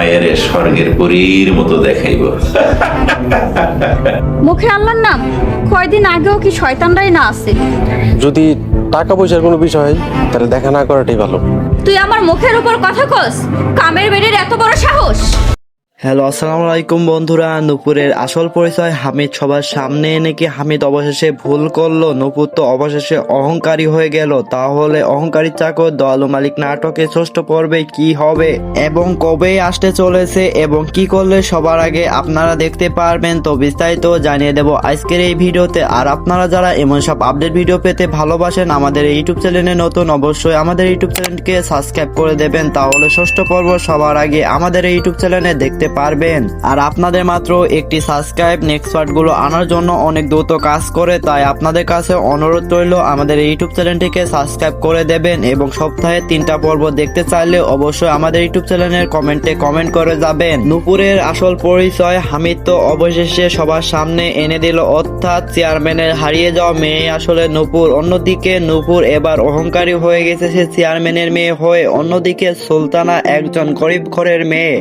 জামাইয়ের স্বর্গের পরীর মতো দেখাইব। মুখে আল্লাহর নাম? কয়দিন আগেও কি শয়তানরাই না আছে? যদি টাকা পয়সার কোনো বিষয় হয় তাহলে দেখা না করাটাই ভালো। তুই আমার মুখের উপর কথা কস? কামের বেড়ের এত বড় সাহস? হ্যালো, আসসালামু আলাইকুম বন্ধুরা। নুপুরের আসল পরিচয় হামিদ সবার সামনে এনে কি হামিদ অবশেষে ভুল করল? নুপুর তো অবশেষে অহংকারী হয়ে গেল। তাহলে অহংকারী চাকর দয়ালু মালিক নাটকে ষষ্ঠ পর্বে কি হবে? এবং কবে আসতে চলেছে এবং কি করলে সবার আগে আপনারা দেখতে পারবেন? তো বিস্তারিত জানিয়ে দেব আজকের এই ভিডিওতে। আর আপনারা যারা এমন সব আপডেট ভিডিও পেতে ভালোবাসেন, আমাদের ইউটিউব চ্যানেলে নতুন, অবশ্যই আমাদের ইউটিউব চ্যানেলকে সাবস্ক্রাইব করে দেবেন। তাহলে ষষ্ঠ পর্ব সবার আগে আমাদের ইউটিউব চ্যানেলে দেখতে পারবেন। আর আপনাদের মাত্র একটি সাবস্ক্রাইব নেক্সট পার্টগুলো আনার জন্য অনেক দ্রুত কাজ করে, তাই আপনাদের কাছে অনুরোধ রইল, আমাদের ইউটিউব চ্যানেলটিকে সাবস্ক্রাইব করে দেবেন এবং সপ্তাহে তিনটা পর্ব দেখতে চাইলে অবশ্যই আমাদের ইউটিউব চ্যানেলের কমেন্টে কমেন্ট করে যাবেন। নুপুরের আসল পরিচয় হামিদ তো অবশেষে সবার সামনে এনে দিল, অর্থাৎ চেয়ারম্যানের হারিয়ে যাওয়া মেয়ে আসলে নুপুর। অন্যদিকে নুপুর এবার অহংকারী হয়ে গেছে, সে চেয়ারম্যানের মেয়ে হয়ে অন্যদিকে সুলতানা একজন গরিব ঘরের মেয়ে।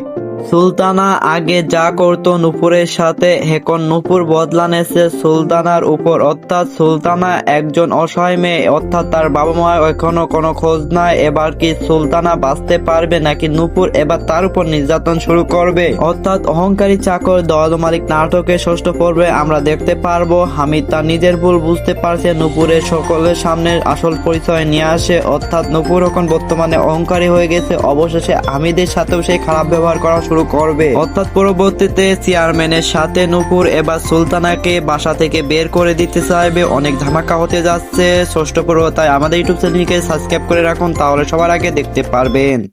সুলতানা আগে যা করত নুপুরের সাথে এখন নুপুর বদলানেছে সুলতানার উপর। অর্থাৎ সুলতানা একজন অসহায় মেয়ে, অর্থাৎ তার বাবা মা এখনও কোনো খোঁজ নাই, এবার কি সুলতানা বাঁচতে পারবে নাকি নুপুর এবার তার উপর নির্যাতন শুরু করবে? অর্থাৎ অহংকারী চাকর দয়ালু মালিক নাটকের ষষ্ঠ পর্বে আমরা দেখতে পারব, হামিদ তার নিজের ভুল বুঝতে পারছে, নুপুরের সকলের সামনে আসল পরিচয় নিয়ে আসে। অর্থাৎ নুপুর এখন বর্তমানে অহংকারী হয়ে গেছে, অবশেষে হামিদের সাথেও সেই খারাপ ব্যবহার করা শুরু করবে। অর্থাৎ পরবর্তীতে চেয়ারম্যানের সাথে নুপুর এবার সুলতানাকে বাসা থেকে বের করে দিতে চাইবে। অনেক ধামাকা হতে যাচ্ছে। ষষ্ঠ পর্ব, তাই আমাদের ইউটিউব চ্যানেলকে সাবস্ক্রাইব করে রাখুন, তাহলে সবার আগে দেখতে পারবেন।